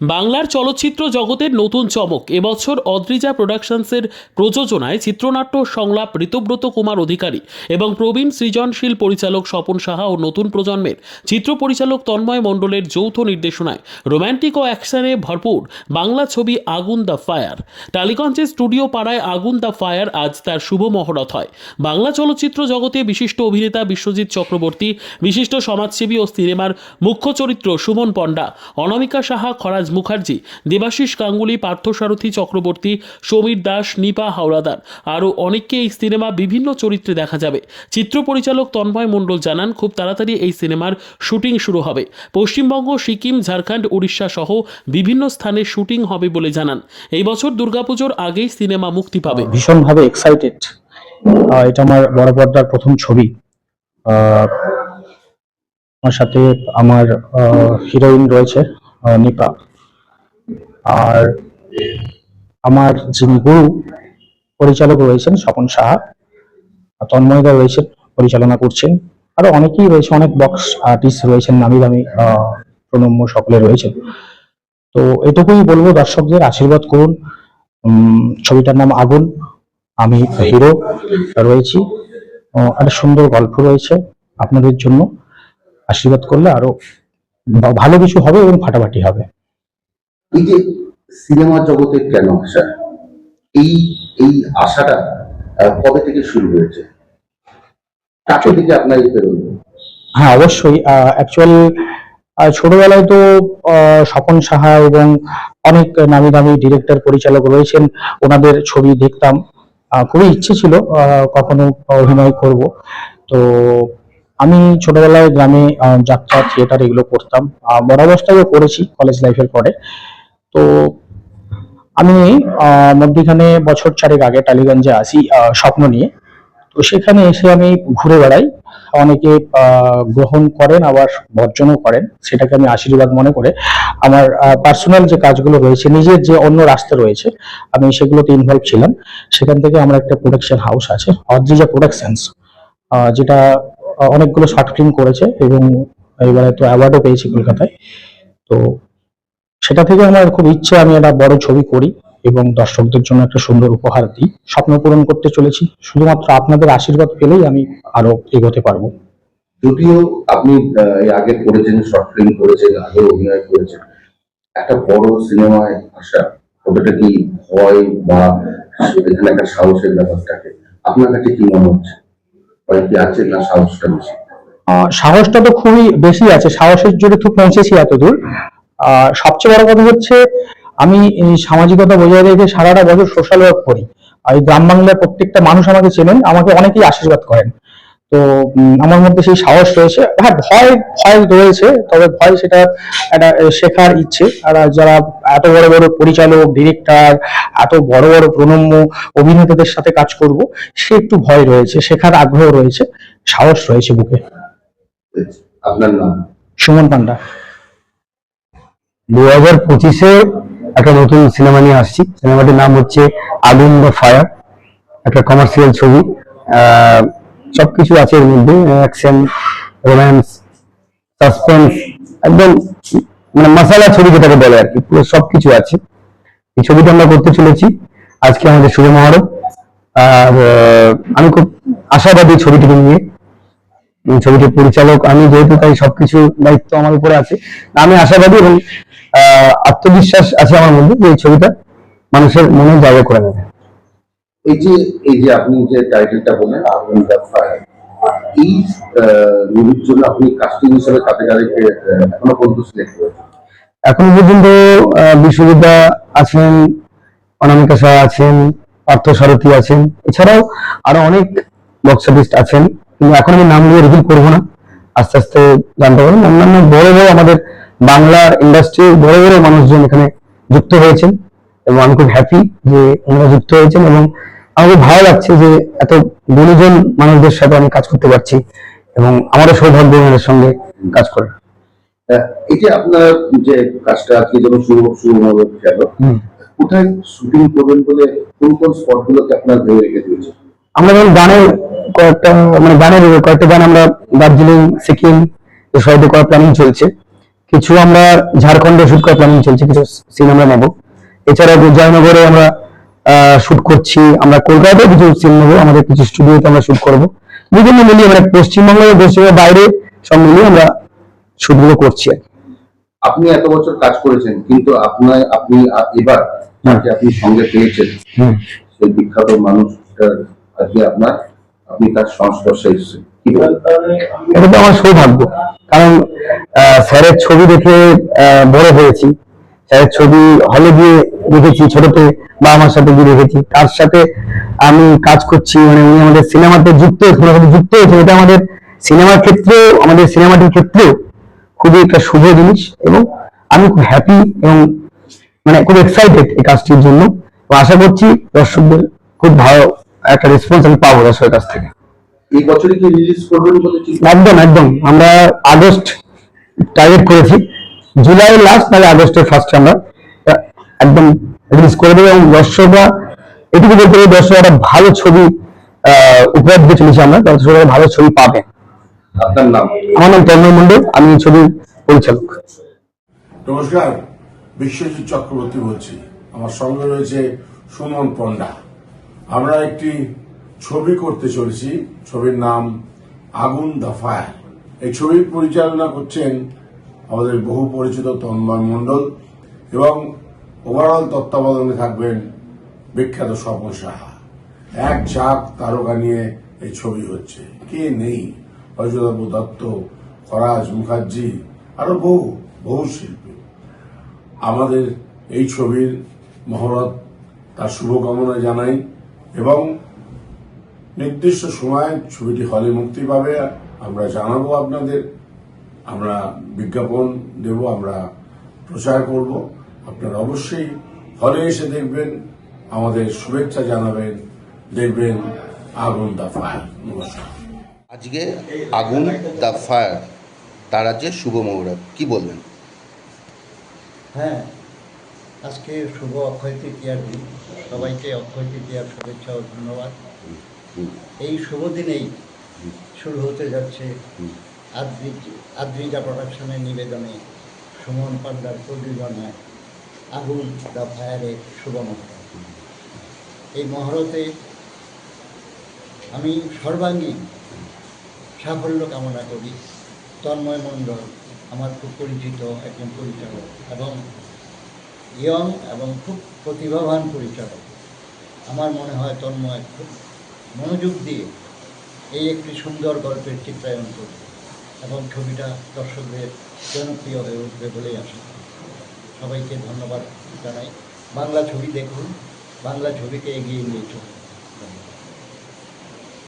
বাংলার চলচ্চিত্র জগতের নতুন চমক। এবছর অদ্রিজা প্রোডাকশনসের প্রযোজনায় চিত্রনাট্য সংলাপ ঋতব্রত কুমার অধিকারী এবং প্রবীণ সৃজনশীল পরিচালক স্বপন সাহা ও নতুন প্রজন্মের চিত্র পরিচালক তন্ময় মণ্ডলের যৌথ নির্দেশনায় রোম্যান্টিক ও অ্যাকশনে ভরপুর বাংলা ছবি আগুন দ্য ফায়ার। টালিগঞ্জের স্টুডিও পাড়ায় আগুন দ্য ফায়ার আজ তার শুভ মহরত হয়। বাংলা চলচ্চিত্র জগতে বিশিষ্ট অভিনেতা বিশ্বজিৎ চক্রবর্তী, বিশিষ্ট সমাজসেবী ও সিনেমার মুখ্য চরিত্র সুমন পণ্ডা, অনামিকা সাহা, খরাজ মুখার্জি, দেবাশিস গাঙ্গুলি, পার্থসারথী চক্রবর্তী, সমীর দাস, নিপা হাওড়াদার আরও অনেককে এই সিনেমা বিভিন্ন চরিত্রে দেখা যাবে। চিত্র পরিচালক তন্ময় মণ্ডল জানান, খুব তাড়াতাড়ি এই সিনেমার শুটিং শুরু হবে। পশ্চিমবঙ্গ, সিকিম, ঝাড়খণ্ড, উড়িষ্যা সহ বিভিন্ন স্থানে শুটিং হবে বলে জানান। এই বছর দুর্গাপুজোর আগেই সিনেমা মুক্তি পাবে। ভীষণভাবে এক্সাইটেড এটা আমার বড় পর্দার প্রথম ছবি। আমার সাথে আমার হিরোইন রয়েছে নিপা। আর আমার যিনি গুরু, পরিচালক রয়েছেন স্বপন সাহা তন্ময়দা রয়েছেন পরিচালনা করছেন। আরও অনেকেই রয়েছে, অনেক বক্স আর্টিস্ট রয়েছেন, নামি দামি প্রণম্য সকলে রয়েছেন। তো এটুকুই বলব, দর্শকদের আশীর্বাদ করুন। ছবিটার নাম আগুন। আমি হিরো রয়েছি। একটা সুন্দর গল্প রয়েছে আপনাদের জন্য। আশীর্বাদ করলে আরও ভালো কিছু হবে এবং ফাটাফাটি হবে। এই যে সিনেমা জগতে কেন আসা? এই এই আশাটা কবে থেকে শুরু হয়েছে? কাছে থেকে আপনার হ্যাঁ অবশ্যই। অ্যাকচুয়াল ছোটবেলায় তো স্বপন সাহা এবং অনেক নামি দামি ডিরেক্টর পরিচালক রয়েছেন। ওনাদের ছবি দেখতাম। খুবই ইচ্ছে ছিল কখনো অভিনয় করব। তো আমি ছোটবেলায় গ্রামে যাত্রা থিয়েটার এগুলো করতাম। বড় অবস্থায়ও করেছি কলেজ লাইফের পরে। তো আমি মধ্যিখানে বছর চারেক আগে টালিগঞ্জে আসি স্বপ্ন নিয়ে। তো সেখানে এসে আমি ঘুরে বেড়াই। অনেকে গ্রহণ করেন, আবার বর্জনও করেন। সেটাকে আমি আশীর্বাদ মনে করে আমার পার্সোনাল যে কাজগুলো রয়েছে, নিজের যে অন্য রাস্তা রয়েছে, আমি সেগুলোতে ইনভলভ ছিলাম। সেখান থেকে আমার একটা প্রোডাকশন হাউস আছে, অদ্রিজা প্রোডাকশনস যেটা অনেকগুলো শর্ট ফিল্ম করেছে এবং এবারে তো অ্যাওয়ার্ডও পেয়েছি কলকাতায়। তো সেটা থেকে আমার খুব ইচ্ছে আমি একটা বড় ছবি করি এবং দর্শকদের জন্য একটা সুন্দর উপহার দিই। স্বপ্ন পূরণ করতে চলেছি। শুধুমাত্র আপনাদের আশীর্বাদ পেলেই আমি আরও এগোতে পারব। যদিও আপনি আগে করেছেন শর্ট ফিল্ম করেছেন আগে অভিনয় করেছেন। একটা বড় সিনেমায় আসা কতটা কি ভয় বা এখানে একটা সাহসের ব্যাপারটাকে আপনার কাছে কি মনে হচ্ছে? ভয় কি আছে না সাহসটা বেশি? সাহসটা তো খুবই বেশি আছে। সাহসের জোরে তো পৌঁছেছি এতদূর। সবচেয়ে বড় কথা হচ্ছে আমি সামাজিকতা বজায় রেখে সারাটা বছর সোশ্যাল ওয়ার্ক করি। আর এই গ্রাম বাংলার প্রত্যেকটা মানুষ আমাকে চেনেন আমাকে অনেকেই আশীর্বাদ করেন। তো আমার মধ্যে সেই সাহস রয়েছে। হ্যাঁ ভয় ভয় রয়েছে তবে ভয় সেটা একটা শেখার ইচ্ছে। আর যারা এত বড় বড় পরিচালক ডিরেক্টর এত বড় বড় প্রণম্য অভিনেতাদের সাথে কাজ করব সে একটু ভয় রয়েছে শেখার আগ্রহ রয়েছে সাহস রয়েছে বুকে। আপনার নাম? সুমন পান্ডা। দু হাজার পঁচিশে একটা নতুন সিনেমা নিয়ে আসছি। সিনেমাটির নাম হচ্ছে আগুন দ্য ফায়ার একটা কমার্শিয়াল ছবি। আহ, সবকিছু আছে এর মধ্যে অ্যাকশন রোম্যান্স সাসপেন্স একদম মানে মশালা ছবি যেটাকে বলে আর কি পুরো সবকিছু আছে। এই ছবিটা আমরা করতে চলেছি আজকে আমাদের শুভ মহরত। আর আমি খুব আশাবাদী ছবিটিকে নিয়ে। এই ছবিটির পরিচালক আমি যেহেতু তাই সবকিছু দায়িত্ব আমার উপরে আছে। আমি আশাবাদী এবং আত্মবিশ্বাস আছে আমার মধ্যে যে এই ছবিটা মানুষের মনে জায়গা করে নেবে। এই যে এই যে আপনি যে টাইটেলটা বললেন আগুন ফায়ার এই মুভির জন্য আপনি কাস্টিং হিসেবে কাকে কাদেরকে এখনও পর্যন্ত সিলেক্ট করেছেন? এখন পর্যন্ত বিশ্ববিদ্যা আছেন অনামিকা শাহ আছেন পার্থ সারথী আছেন এছাড়াও আরও অনেক বক্স আর্টিস্ট আছেন। কিন্তু এখন আমি নাম দিয়ে রিভিল করব না। আস্তে আস্তে জানতে পারবেন। অন্যান্য বড় বড় আমাদের বাংলার ইন্ডাস্ট্রি বড় বড় মানুষজন এখানে যুক্ত হয়েছেন এবং আমি খুব হ্যাপি যে ওনারা যুক্ত হয়েছেন এবং আমাকে ভালো লাগছে যে এত গুণীজন মানুষদের সাথে আমি কাজ করতে পারছি এবং আমারও সৌভাগ্য ওনাদের সঙ্গে কাজ করে আহ, এই যে আপনার যে কাজটা আজকে যেমন শুরু শুরু হলো গেল। কোথায় শুটিং করবেন বলে কোন কোন স্পট গুলোকে আপনার ভেবে রেখে দিয়েছে আমরা যেমন গানের কয়েকটা মানে গানের কয়েকটা গান আমরা দার্জিলিং সিকিম এসব করার প্ল্যানিং চলছে। কিছু আমরা ঝাড়খণ্ডে শুট করার প্ল্যানিং চলছে কিছু সিন আমরা নেব। এছাড়া জয়নগরে আমরা শুট করছি। আমরা কলকাতায় কিছু সিন নেব আমাদের কিছু স্টুডিওতে আমরা শুট করব। বিভিন্ন মিলিয়ে মানে পশ্চিমবঙ্গ এবং পশ্চিমবঙ্গের বাইরে সব মিলিয়ে আমরা শুটগুলো করছি আর। আপনি এত বছর কাজ করেছেন কিন্তু আপনার আপনি এবার আপনি সঙ্গে পেয়েছেন। সেই বিখ্যাত মানুষটার আজকে আপনার আপনি তার সংস্পর্শে এটা তো আমার সৌভাগ্য। কারণ স্যারের ছবি দেখে বড় হয়েছি। স্যারের ছবি হলে গিয়ে দেখেছি, ছোটতে সাথে গিয়ে দেখেছি। তার সাথে আমি কাজ করছি মানে উনি আমাদের সিনেমাতে যুক্ত হয়েছে সাথে যুক্ত হয়েছে এটা আমাদের সিনেমার ক্ষেত্রেও, আমাদের সিনেমাটির ক্ষেত্রেও খুবই একটা শুভ জিনিস এবং আমি খুব হ্যাপি এবং মানে খুব এক্সাইটেড এই কাজটির জন্য। আশা করছি দর্শকদের খুব ভালো একটা রেসপন্স আমি পাবো দর্শকের কাছ থেকে। এই বছরই কি রিলিজ করবেন বলে একদম একদম। আমরা আগস্ট টার্গেট করেছি। জুলাই লাস্ট নাহলে আগস্টের ফার্স্টে আমরা একদম রিলিজ করে দেবো। এবং দর্শকরা এটুকু বলতে পারি দর্শকরা একটা ভালো ছবি উপহার দিতে চলেছি আমরা। দর্শকরা ভালো ছবি পাবে। আপনার নাম? আমার নাম তন্ময় মন্ডল আমি এই ছবির পরিচালক। নমস্কার বিশ্বজিৎ চক্রবর্তী বলছি। আমার সঙ্গে রয়েছে সুমন পণ্ডা। আমরা একটি ছবি করতে চলেছি। ছবির নাম আগুন দ্য ফায়ার। এই ছবি পরিচালনা করছেন আমাদের বহু পরিচিত তন্ময় মণ্ডল এবং ওভারঅল তত্ত্বাবধানে থাকবেন বিখ্যাত স্বপন সাহা। এক চাক তারকা নিয়ে এই ছবি হচ্ছে। কে নেই? অযোধ্যাবু দত্ত, ফরাজ মুখার্জি, আরও বহু বহু শিল্পী। আমাদের এই ছবির মহরত তার শুভকামনা জানাই। এবং নির্দিষ্ট সময় ছবিটি হলে মুক্তি পাবে। আমরা জানাব আপনাদের আমরা বিজ্ঞাপন দেব আমরা প্রচার করব। আপনারা অবশ্যই হলে এসে দেখবেন আমাদের শুভেচ্ছা জানাবেন দেখবেন আগুন দা ফায়ার। নমস্কার। আজকে আগুন দ্য ফায়ার তার আছে শুভ মুহূর্ত। কি বলবেন? হ্যাঁ আজকে শুভ অক্ষয় তৃতীয়ার দিন। সবাইকে অক্ষয় তৃতীয়ার শুভেচ্ছা ও ধন্যবাদ। এই শুভ দিনেই শুরু হতে যাচ্ছে আদ্রি আদ্রিজা প্রোডাকশনের নিবেদনে সুমন পান্ডার প্রযোজনায় আগুন দ্য ফায়ারের শুভ মহরত। এই মহরতে আমি সর্বাঙ্গীন সাফল্য কামনা করি। তন্ময় মণ্ডল, আমার খুব পরিচিত একজন পরিচালক এবং ইয়ং এবং খুব প্রতিভাবান পরিচালক। আমার মনে হয় তন্ময় খুব মনোযোগ দিয়ে এই একটি সুন্দর গল্পের চিত্রায়ন করবে এবং ছবিটা দর্শকদের জনপ্রিয় হয়ে উঠবে বলেই আসা সবাইকে ধন্যবাদ জানাই। বাংলা ছবি দেখুন, বাংলা ছবিকে এগিয়ে নিয়ে চলুন।